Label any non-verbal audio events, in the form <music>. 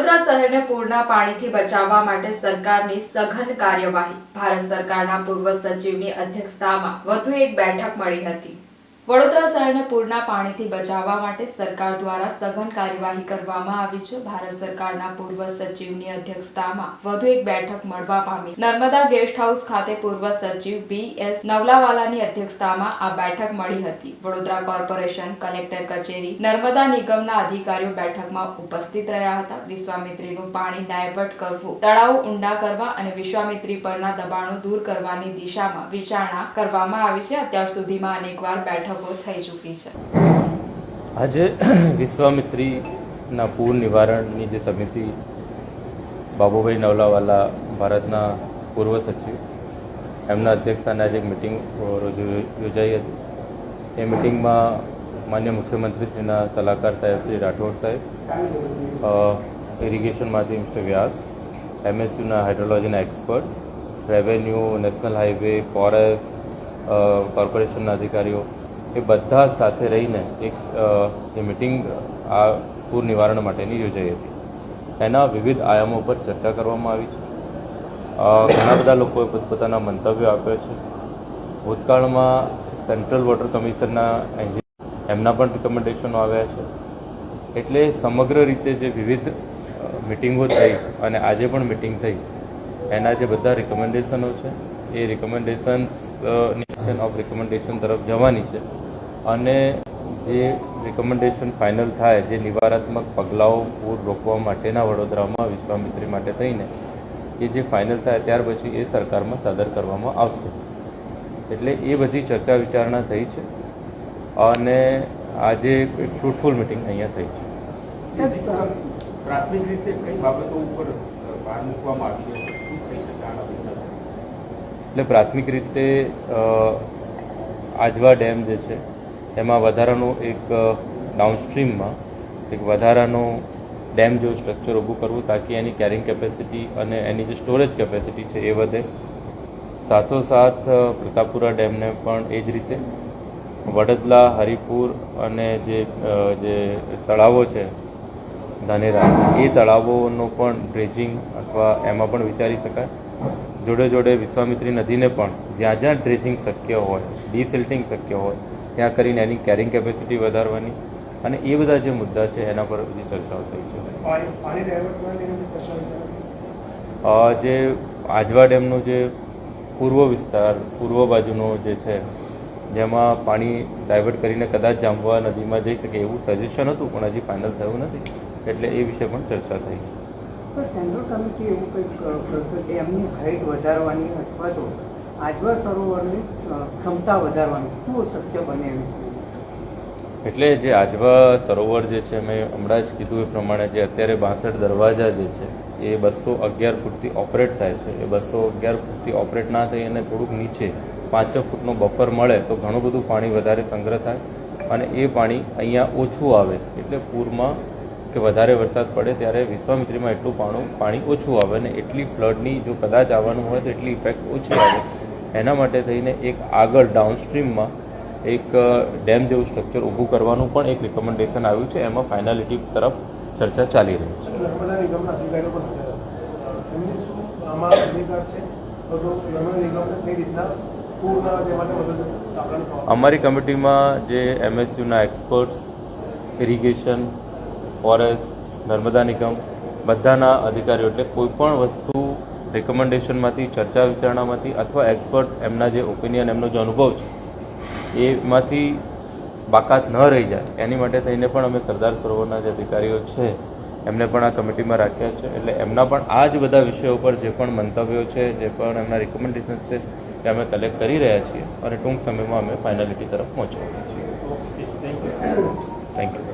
વડોદરા શહેરને પૂરના પાણીથી બચાવવા માટે સરકારની સઘન કાર્યવાહી. ભારત સરકારના પૂર્વ સચિવની અધ્યક્ષતામાં વધુ એક બેઠક મળી હતી. વડોદરા શહેરને પૂરના પાણીથી બચાવવા માટે સરકાર દ્વારા સઘન કાર્યવાહી કરવામાં આવી છે. ભારત સરકારના પૂર્વ સચિવની અધ્યક્ષતામાં વધુ એક બેઠક મળવા પામી. નર્મદા ગેસ્ટ હાઉસ ખાતે પૂર્વ સચિવ બી એસ નવલાવાલાની અધ્યક્ષતામાં આ બેઠક મળી હતી. વડોદરા કોર્પોરેશન કલેક્ટર કચેરી નર્મદા નિગમના અધિકારીઓ બેઠકમાં ઉપસ્થિત રહ્યા હતા. વિશ્વામિત્રીનું પાણી ડાયવર્ટ કરવું, તળાવો ઊંડા કરવા અને વિશ્વામિત્રી પરના દબાણો દૂર કરવાની દિશામાં વિચારણા કરવામાં આવી છે. અત્યાર સુધીમાં અનેકવાર બેઠકો થઈ ચૂકી છે. આજે <clears throat> વિશ્વામિત્રીના પૂર નિવારણની જે સમિતિ બાબુભાઈ નવલાવાલા ભારતના પૂર્વ સચિવ, એમના અધ્યક્ષસ્થાને આજે એક મિટિંગ યોજાઈ હતી. એ મિટિંગમાં માન્ય મુખ્યમંત્રીશ્રીના સલાહકાર સાહેબ શ્રી રાઠોડ સાહેબ ઇરિગેશનમાંથી મિસ્ટર વ્યાસ, એમએસયુના હાઇડ્રોલોજીના expert revenue national highway forest કોર્પોરેશનના અધિકારીઓ એ બધા સાથે રહીને એક જે મિટિંગ આ પૂર નિવારણ માટેની યોજાઈ હતી. એના વિવિધ આયામો પર ચર્ચા કરવામાં આવી છે. ઘણા બધા લોકોએ પોતપોતાના મંતવ્યો આપ્યા છે. ભૂતકાળમાં સેન્ટ્રલ વોટર કમિશનના એન્જિનિયર એમના પણ રિકમેન્ડેશનો આવ્યા છે. એટલે સમગ્ર રીતે જે વિવિધ મિટિંગો થઈ અને આજે પણ મિટિંગ થઈ, એના જે બધા રિકમેન્ડેશનો છે એ રિકમેન્ડેશન્સ ઓફ રિકમેન્ડેશન તરફ જવાની છે. અને જે રિકમેન્ડેશન ફાઇનલ થાય, જે નિવારાત્મક પગલાઓ પૂર રોકવા માટેના વડોદરામાં વિશ્વામિત્રી માટે થઈને, એ જે ફાઇનલ થાય ત્યાર પછી એ સરકારમાં સાદર કરવામાં આવશે. એટલે એ બધી ચર્ચા વિચારણા થઈ છે. અને આજે એક ફ્રૂટફુલ મિટિંગ અહીંયા થઈ છે. પ્રાથમિક રીતે કઈ બાબતો ઉપર ભાર મૂકવામાં આવી છે? શું થઈ શકે આના વિશે? એટલે પ્રાથમિક રીતે આજવા ડેમ જે છે, એમાં વધારાનું એક ડાઉનસ્ટ્રીમમાં એક વધારાનો ડેમ જેવું સ્ટ્રક્ચર ઊભું કરવું તાકી એની કેરિંગ કેપેસિટી અને એની જે સ્ટોરેજ કેપેસિટી છે એ વધે. સાથોસાથ પ્રતાપપુરા ડેમને પણ એ જ રીતે વડદલા, હરિપુર અને જે જે તળાવો છે, ધાનેરા, એ તળાવોનું પણ ડ્રેજિંગ અથવા એમાં પણ વિચારી શકાય. જોડે જોડે વિશ્વામિત્રી નદીને પણ જ્યાં જ્યાં ડ્રેજિંગ શક્ય હોય ડિસિલ્ટિંગ શક્ય હોય ત્યાં કરીને એની કેરિંગ કેપેસિટી વધારવાની અને એ બધા જે મુદ્દા છે એના પર બધી ચર્ચાઓ થઈ છે. જે આજવા ડેમનું જે પૂર્વ વિસ્તાર પૂર્વ બાજુનો જે છે જેમાં પાણી ડાયવર્ટ કરીને કદાચ જાંબવા નદીમાં જઈ શકે એવું સજેશન હતું પણ હજી ફાઇનલ થયું નથી. એટલે એ વિશે પણ ચર્ચા થઈ છે. સેન્ટ્રલ કમિટી એવું કંઈક એમની હાઇટ વધારવાની અથવા તો આજવા સરોવરની ક્ષમતા વધારવાની શું શક્ય બને એવી એટલે જે આજવા સરોવર જે છે, મેં હમણાં જ કીધું એ પ્રમાણે જે અત્યારે બાસઠ દરવાજા જે છે, એ બસો અગિયાર ફૂટથી ઓપરેટ થાય છે. એ બસો અગિયાર ફૂટથી ઓપરેટ ના થઈ અને થોડુંક નીચે પાંચ ફૂટનો બફર મળે, તો ઘણું બધું પાણી વધારે સંગ્રહ થાય અને એ પાણી અહીંયા ઓછું આવે. એટલે પૂરમાં કે વધારે વરસાદ પડે ત્યારે વિશ્વામિત્રીમાં એટલું પાણું પાણી ઓછું આવે અને એટલી ફ્લડની જો કદાચ આવવાનું હોય તો એટલી ઇફેક્ટ ઓછી આવે. એના માટે થઈને એક આગળ ડાઉનસ્ટ્રીમમાં એક ડેમ જેવું સ્ટ્રક્ચર ઊભું કરવાનું પણ એક રિકમેન્ડેશન આવ્યું છે. એમાં ફાઇનાલિટી તરફ ચર્ચા ચાલી રહી છે. અમારી કમિટીમાં જે એમએસયુના experts irrigation forest Narmada Nigam બધાના અધિકારીઓ એટલે કોઈ પણ વસ્તુ રેકમેન્ડેશનમાંથી ચર્ચા વિચારણામાંથી અથવા એક્સપર્ટ એમના જે ઓપિનિયન એમનો જે અનુભવ છે એમાંથી બાકાત ન રહી જાય. એની માટે થઈને પણ અમે સરદાર સરોવરના જે અધિકારીઓ છે એમને પણ આ કમિટીમાં રાખ્યા છે. એટલે એમના પણ આ જ બધા વિષયો પર જે પણ મંતવ્યો છે જે પણ એમના રિકમેન્ડેશન્સ છે એ અમે કલેક્ટ કરી રહ્યા છીએ. અને ટૂંક સમયમાં અમે ફાઇનાલિટી તરફ પહોંચવા છીએ. Thank you